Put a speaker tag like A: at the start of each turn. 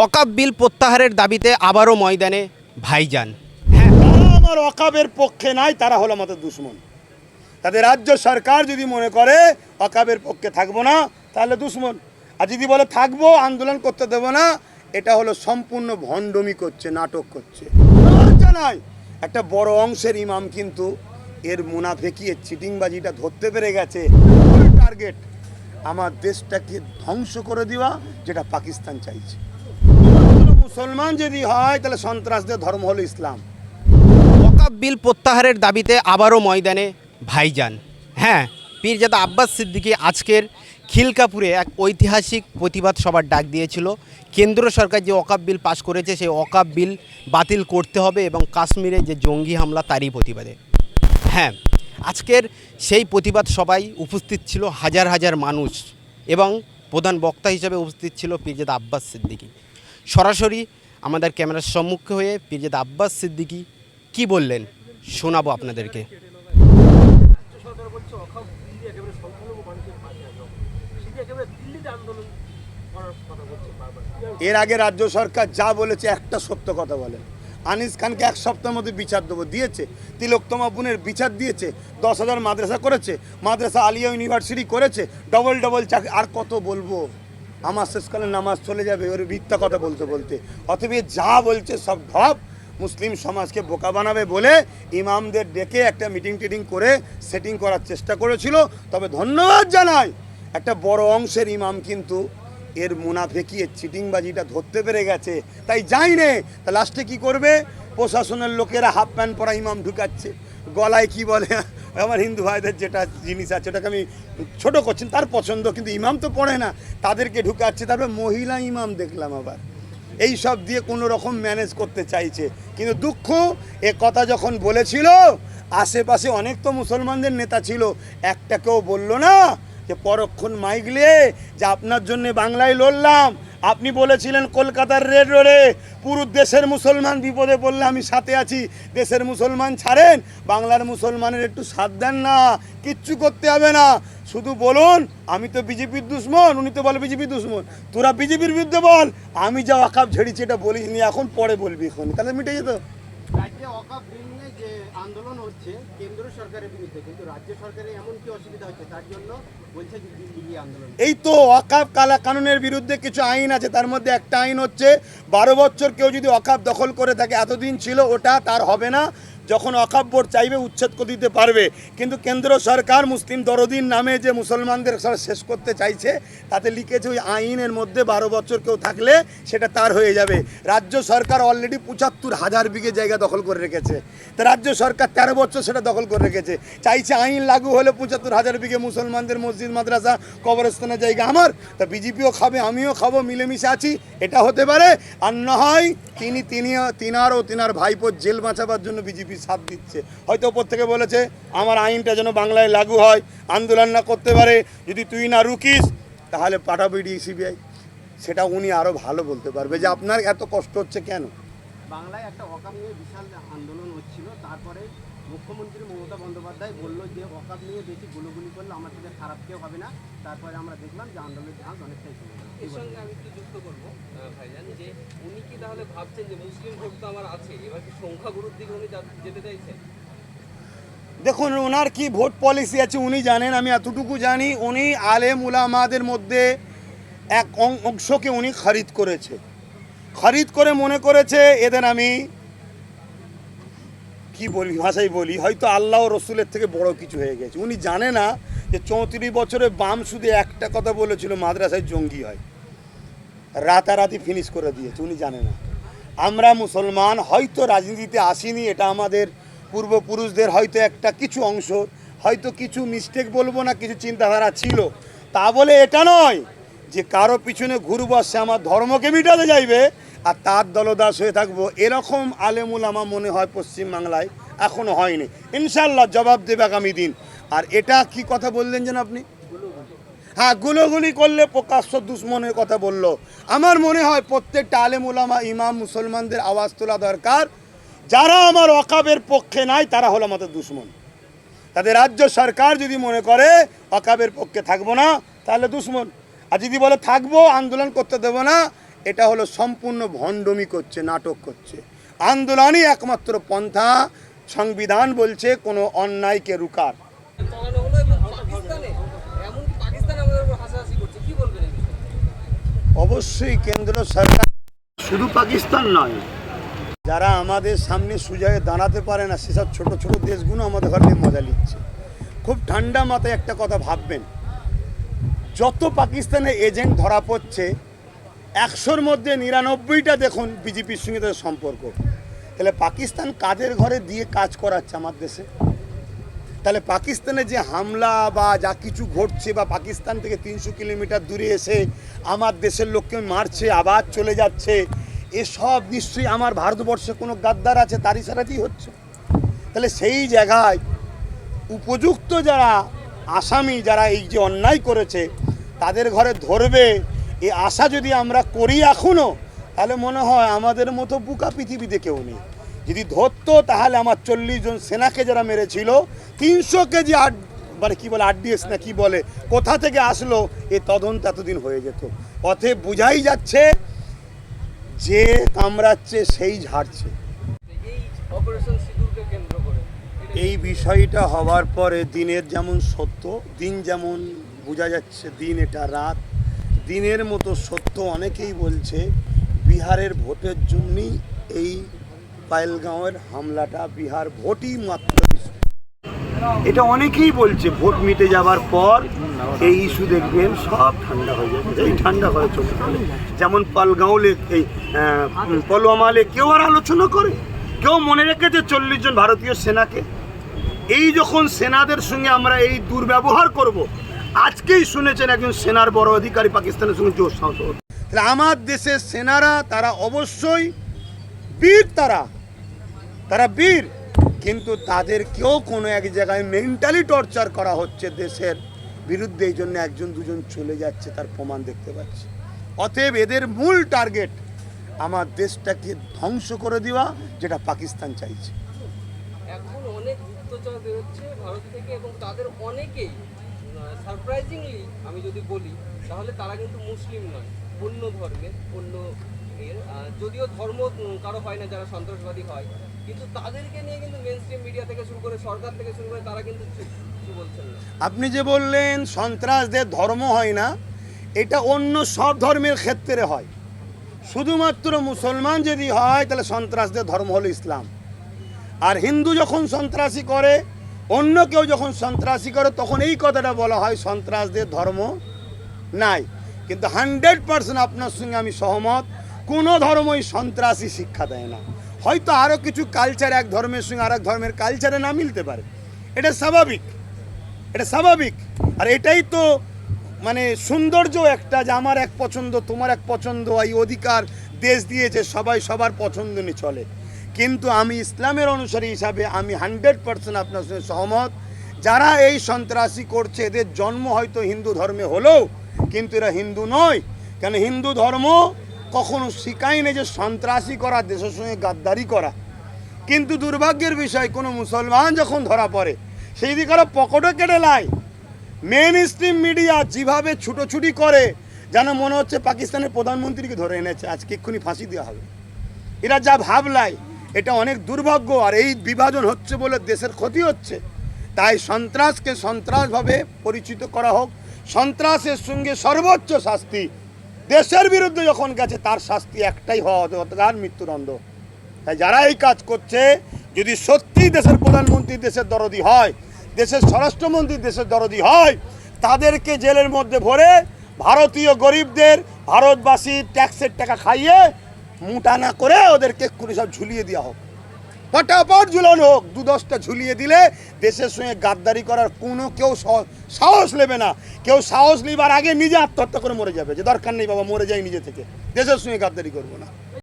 A: অকাপ বিল প্রত্যাহারের দাবিতে আবারও ময়দানে ভাইজান।
B: যারা আমার অকাবের পক্ষে নাই, তারা হলো আমাদের দুশ্মন। তাদের রাজ্য সরকার যদি মনে করে অকাবের পক্ষে থাকব না, তাহলে দুশ্মন। আর যদি বলে থাকব, আন্দোলন করতে দেবো না, এটা হলো সম্পূর্ণ ভণ্ডমি করছে, নাটক করছে। একটা বড় অংশের ইমাম কিন্তু এর মুনাফেকি, এর চিটিংবাজিটা ধরতে পেরে গেছে। টার্গেট আমার দেশটাকে ধ্বংস করে দেওয়া, যেটা পাকিস্তান চাইছে। মুসলমান যদি হয়, তাহলে সন্ত্রাসদের ধর্ম হলো ইসলাম।
A: অকাপ বিল প্রত্যাহারের দাবিতে আবারও ময়দানে ভাইজান। হ্যাঁ পীরজাদা আব্বাস সিদ্দিকী আজকের খিলকাপুরে এক ঐতিহাসিক প্রতিবাদ সভার ডাক দিয়েছিল। কেন্দ্র সরকার যে অকাপ বিল পাশ করেছে, সেই অকাপ বিল বাতিল করতে হবে এবং কাশ্মীরে যে জঙ্গি হামলা, তারই প্রতিবাদে। হ্যাঁ আজকের সেই প্রতিবাদ সবাই উপস্থিত ছিল হাজার হাজার মানুষ এবং প্রধান বক্তা হিসেবে উপস্থিত ছিল পীরজাদা আব্বাস সিদ্দিকী। সরাসরি আমাদের ক্যামেরার সম্মুখে হয়ে পীরজাদা আব্বাস সিদ্দিকী কি বললেন শোনাবো আপনাদেরকে।
B: এর আগে রাজ্য সরকার যা বলেছে একটা সত্য কথা বলে। আনিস খানকে এক সপ্তাহের মধ্যে বিচার দেবো, দিয়েছে। তিলোত্তমা বোনের বিচার দিয়েছে, দশ হাজার মাদ্রাসা করেছে, মাদ্রাসা আলিয়া ইউনিভার্সিটি করেছে ডবল ডবল চাকরি, আর কত বলব? আমার শেষকালে নামাজ চলে যাবে, ওর মিথ্যা কথা বলতে বলতে। অতএব যা বলছে সব ঢপ মুসলিম সমাজকে বোকা বানাবে বলে ইমামদের ডেকে একটা মিটিং টিটিং করে সেটিং করার চেষ্টা করেছিল। তবে ধন্যবাদ জানাই, একটা বড় অংশের ইমাম কিন্তু এর মুনাফেকি, এর চিটিংবাজিটা ধরতে পেরে গেছে। তাই যাই নে, তা লাস্টে কি করবে? প্রশাসনের লোকেরা হাফ প্যান্ট পরা ইমাম ঢুকাচ্ছে। গলায় কি বলে? আমার হিন্দু ভাইদের যেটা জিনিস আছে, ওটাকে আমি ছোট করছেন তার পছন্দ, কিন্তু ইমাম তো পড়ে না। তাদেরকে ঢুকাচ্ছে, তারপরে মহিলা ইমাম দেখলাম আবার। এই সব দিয়ে কোনো রকম ম্যানেজ করতে চাইছে। কিন্তু দুঃখ, এ কথা যখন বলেছিল, আশেপাশে অনেক তো মুসলমানদের নেতা ছিল, একটা কেউ বলল না যে, পরক্ষণ মাইগলে যে আপনার জন্য বাংলায় লড়লাম। আপনি বলেছিলেন কলকাতার রেড রোডে পুরো দেশের মুসলমান বিপদে পড়লে আমি সাথে আছি। দেশের মুসলমান ছাড়েন, বাংলার মুসলমানের একটু সাথ দেন না, কিচ্ছু করতে হবে না। শুধু বলুন, আমি তো বিজেপির দুশ্মন, উনি তো বলে বিজেপির দুশ্মন। তোরা বিজেপির বিরুদ্ধে বল, আমি যা আকাপ ঝেড়েছি, এটা বলিস নি এখন পরে বলবি এখন তাহলে মিটে যেত।
A: অকাপ যে আন্দোলন হচ্ছে, কেন্দ্র সরকারের বিরুদ্ধে, কিন্তু রাজ্য সরকারের এমন কি অসুবিধা হচ্ছে? তার জন্য বলছে
B: এই তো অকাপ কালা কানুনের বিরুদ্ধে কিছু আইন আছে, তার মধ্যে একটা আইন হচ্ছে, বারো বছর কেউ যদি অকাপ দখল করে থাকে, এতদিন ছিল, ওটা তার হবে না। যখন অকাপ চাইবে উচ্ছেদ করে দিতে পারবে। কিন্তু কেন্দ্র সরকার মুসলিম দরদিন নামে যে মুসলমানদের শেষ করতে চাইছে, তাতে লিখেছে ওই আইনের মধ্যে বারো বছর কেউ থাকলে সেটা তার হয়ে যাবে। রাজ্য সরকার অলরেডি পঁচাত্তর হাজার বিঘে জায়গা দখল করে রেখেছে। তা রাজ্য সরকার তেরো বছর সেটা দখল করে রেখেছে। চাইছে আইন লাগু হলে পঁচাত্তর হাজার বিঘে মুসলমানদের মসজিদ, মাদ্রাসা, কবরস্থানের জায়গা আমার। তা বিজেপিও খাবে, আমিও খাব, মিলেমিশে আছি। এটা হতে পারে। আর না হয় তিনি তিনি তিনার ও তিনার ভাইপোর জেল বাঁচাবার জন্য বিজেপি সাথ দিচ্ছে। হয়তো ওপর থেকে বলেছে, আমার আইনটা যেন বাংলায় লাগু হয়, আন্দোলন না করতে পারে, যদি তুই না রুকিস, তাহলে পাঠাবি ডি সিবিআই। সেটা উনি আরও ভালো বলতে পারবে যে আপনার এত কষ্ট হচ্ছে কেন?
A: বাংলায় একটা অকাম নিয়ে বিশাল আন্দোলন হচ্ছিল তারপরে মুখ্যমন্ত্রী মমতা বন্দ্যোপাধ্যায় বলল যে অকাপ নিয়ে বেশি গুলোগুলি করলে আমার থেকে খারাপ কেউ হবে না। তারপরে আমরা দেখলাম যে আন্দোলনের ঝাঁজ অনেকটাই কমে গেল।
C: এর সঙ্গে আমি একটু যুক্ত করব ভাইজান যে উনি কি তাহলে ভাবছেন যে মুসলিম ভোট তো আমার আছে এবার কি সংখ্যাগুরুর দিকে উনি যেতে চাইছেন?
B: দেখুন ওনার কি ভোট পলিসি আছে উনি জানেন আমি এতটুকু জানি উনি আলেম উলামাদের মধ্যে এক অং- অংশকে উনি খরিদ করেছে। খরিদ করে মনে করেছে এদের আমি কি বলি ভাষায় বলি, হয়তো আল্লাহ রসুলের থেকে বড় কিছু হয়ে গেছে। উনি জানে না যে চৌত্রিশ বছরে বাম শুধু একটা কথা বলেছিল, মাদ্রাসায় জঙ্গি হয়। রাতারাতি ফিনিশ করে দিয়েছে, উনি জানে না। আমরা মুসলমান হয়তো রাজনীতিতে আসিনি, এটা আমাদের পূর্বপুরুষদের হয়তো একটা কিছু অংশ, হয়তো কিছু মিস্টেক বলব না, কিছু চিন্তাধারা ছিল। তা বলে এটা নয় যে কারও পিছনে ঘুরবো, সে আমার ধর্মকে মিটাতে যাইবে আর তার দলদাস হয়ে থাকব, এরকম আলেমুল আমার মনে হয় পশ্চিমবাংলায় এখনও হয়নি। ইনশাল্লাহ জবাব দেবে আগামী দিন। আর এটা কি কথা বললেন যেন আপনি? হ্যাঁ গুলোগুলি করলে প্রকাশ্য দুশ্মনের কথা বলল। আমার মনে হয় প্রত্যেকটা আলেম উলামা ইমাম, মুসলমানদের আওয়াজ তোলা দরকার। যারা আমার অকাবের পক্ষে নাই, তারা হলো আমাদের দুশ্মন। তাদের রাজ্য সরকার যদি মনে করে অকাবের পক্ষে থাকব না, তাহলে দুশ্মন। আর যদি বলে থাকব, আন্দোলন করতে দেবো না এটা হলো সম্পূর্ণ ভণ্ডমি করছে নাটক করছে। আন্দোলনই একমাত্র পন্থা সংবিধান বলছে কোনো অন্যায়কে রুকার। অবশ্যই কেন্দ্র সরকার শুধু পাকিস্তান নয়। যারা আমাদের সামনে সুজয়ে দাঁড়াতে পারে না সেসব ছোট ছোট দেশগুলো আমাদের ঘরে মজা নিচ্ছে। খুব ঠান্ডা মাথায় একটা কথা ভাববেন যত পাকিস্তানে এজেন্ট ধরা পড়ছে একশোর মধ্যে নিরানব্বইটা দেখুন বিজেপির সঙ্গে তাদের সম্পর্ক। তাহলে পাকিস্তান কাদের ঘরে দিয়ে কাজ করাচ্ছে আমার দেশে? তাহলে পাকিস্তানে যে হামলা বা যা কিছু ঘটছে বা পাকিস্তান থেকে তিনশো কিলোমিটার দূরে এসে আমার দেশের লোককে মারছে, আবার চলে যাচ্ছে, এসব নিশ্চয়ই আমার ভারতবর্ষে কোনো গাদ্দার আছে, তারই সারাতেই হচ্ছে। তাহলে সেই জায়গায় উপযুক্ত যারা আসামি, যারা এই যে অন্যায় করেছে, তাদের ঘরে ধরবে এই আশা যদি আমরা করি এখনও তাহলে মনে হয় আমাদের মতো বুকা পৃথিবীতে কেউ নেই। যদি ধরতো, তাহলে আমার চল্লিশ জন সেনাকে যারা মেরেছিল, তিনশো কেজি আট মানে কী বলে, আরডিএস না কি বলে, কোথা থেকে আসলো, এ তদন্ত এতদিন হয়ে যেত। পথে বোঝাই যাচ্ছে যে কামড়াচ্ছে, সেই ঝাড়ছে।
C: এই
B: বিষয়টা হওয়ার পরে দিনের যেমন সত্য, দিন যেমন বোঝা যাচ্ছে, দিন এটা রাত। দিনের মতো সত্য অনেকেই বলছে বিহারের ভোটের জন্যই এই পায়েলগাঁওয়ের হামলাটা বিহার ভোটই মাত্র এটা অনেকেই বলছে ভোট মিটে যাবার পর এই ইস্যু দেখবেন সব ঠান্ডা হয়ে যাবে এই ঠান্ডা হয়ে চলে যেমন পালগাঁওলে এই আহ, পলওয়ামালে কেউ আর আলোচনা করে? কেউ মনে রেখেছে চল্লিশ জন ভারতীয় সেনাকে? এই যখন সেনাদের সঙ্গে আমরা এই দুর্ব্যবহার করব আজকেই শুনেছেন একজন সেনার বড় অধিকারী পাকিস্তানের সঙ্গে জোর সাহস। তাহলে আমার দেশের সেনারা তারা অবশ্যই বীর তারা। তারা বীর কিন্তু তাদেরকেও কোনো এক জায়গায় মেন্টালি টর্চার করা হচ্ছে দেশের বিরুদ্ধে এই জন্য একজন দুজন চলে যাচ্ছে তার প্রমাণ দেখতে পাচ্ছি। অতএব এদের মূল টার্গেট আমার দেশটাকে ধ্বংস করে দেওয়া যেটা পাকিস্তান চাইছে।
C: এখন অনেক গুপ্তচর বেরোচ্ছে ভারত থেকে এবং তাদের অনেকেই সারপ্রাইজিংলি আমি যদি বলি, তাহলে তারা কিন্তু মুসলিম নয়, অন্য ধর্মের অন্য এর যদিও ধর্ম কারও হয় না যারা সন্ত্রাসবাদী হয়, কিন্তু তাদেরকে নিয়ে কিন্তু মেন মিডিয়া থেকে শুরু করে সরকার থেকে শুরু করে তারা কিন্তু কিছু বলছেন
B: আপনি যে বললেন, সন্ত্রাসদের ধর্ম হয় না, এটা অন্য সব ধর্মের ক্ষেত্রে হয়। শুধুমাত্র মুসলমান যদি হয়, তাহলে সন্ত্রাসদের ধর্ম হলো ইসলাম। আর হিন্দু যখন সন্ত্রাসী করে অন্য কেউ যখন সন্ত্রাসী করে, তখন এই কথাটা বলা হয়, সন্ত্রাসদের ধর্ম নাই। কিন্তু হান্ড্রেড পার্সেন্ট আপনার সঙ্গে আমি সহমত, কোনো ধর্মই সন্ত্রাসী শিক্ষা দেয় না। হয়তো আরও কিছু কালচার এক ধর্মের সঙ্গে আরেক ধর্মের কালচারে না মিলতে পারে। এটা স্বাভাবিক। এটা স্বাভাবিক। আর এটাই তো মানে সৌন্দর্য একটা যে আমার এক পছন্দ, তোমার এক পছন্দ, এই অধিকার দেশ দিয়েছে, সবাই সবার পছন্দ নিয়ে চলে। কিন্তু আমি ইসলামের অনুসারী হিসাবে আমি হান্ড্রেড পার্সেন্ট আপনার সঙ্গে সহমত। যারা এই সন্ত্রাসী করছে, এদের জন্ম হয়তো হিন্দু ধর্মে হলেও, কিন্তু এরা হিন্দু নয়। কেন হিন্দু ধর্ম কখনো শিখায়নি যে সন্ত্রাসী করা, দেশের সঙ্গে গাদ্দারি করা। কিন্তু দুর্ভাগ্যের বিষয়, কোনো মুসলমান যখন ধরা পড়ে, সেই দিকে আরও পকেটও কেটে লাই মেন স্ট্রিম মিডিয়া যেভাবে ছুটোছুটি করে, যেন মনে হচ্ছে পাকিস্তানের প্রধানমন্ত্রীকে ধরে এনেছে, আজকে এক্ষুনি ফাঁসি দেওয়া হবে। এরা যা ভাবলাই এটা অনেক দুর্ভাগ্য আর এই বিভাজন হচ্ছে বলে দেশের ক্ষতি হচ্ছে। তাই সন্ত্রাসকে সন্ত্রাসভাবে পরিচিত করা হোক। সন্ত্রাসের সঙ্গে সর্বোচ্চ শাস্তি দেশের বিরুদ্ধে যখন গেছে, তার শাস্তি একটাই হওয়া তার মৃত্যুদণ্ড। তাই যারা এই কাজ করছে, যদি সত্যি দেশের প্রধানমন্ত্রী দেশের দরদি হয়, দেশের স্বরাষ্ট্রমন্ত্রী দেশের দরদি হয়, তাদেরকে জেলের মধ্যে ভরে ভারতীয় গরিবদের ভারতবাসী ট্যাক্সের টাকা খাইয়ে মুটা না করে ওদেরকে এক্ষুনি সব ঝুলিয়ে দেওয়া হোক। ফটাফট ঝুলানো হোক দু দশটা ঝুলিয়ে দিলে দেশের সঙ্গে গাদ্দারি করার কোনো কেউ সাহস নেবে না। কেউ সাহস নেবার আগে নিজে আত্মহত্যা করে মরে যাবে। যে দরকার নেই বাবা, মরে যাই নিজে থেকে। দেশের সঙ্গে গাদ্দারি করব না।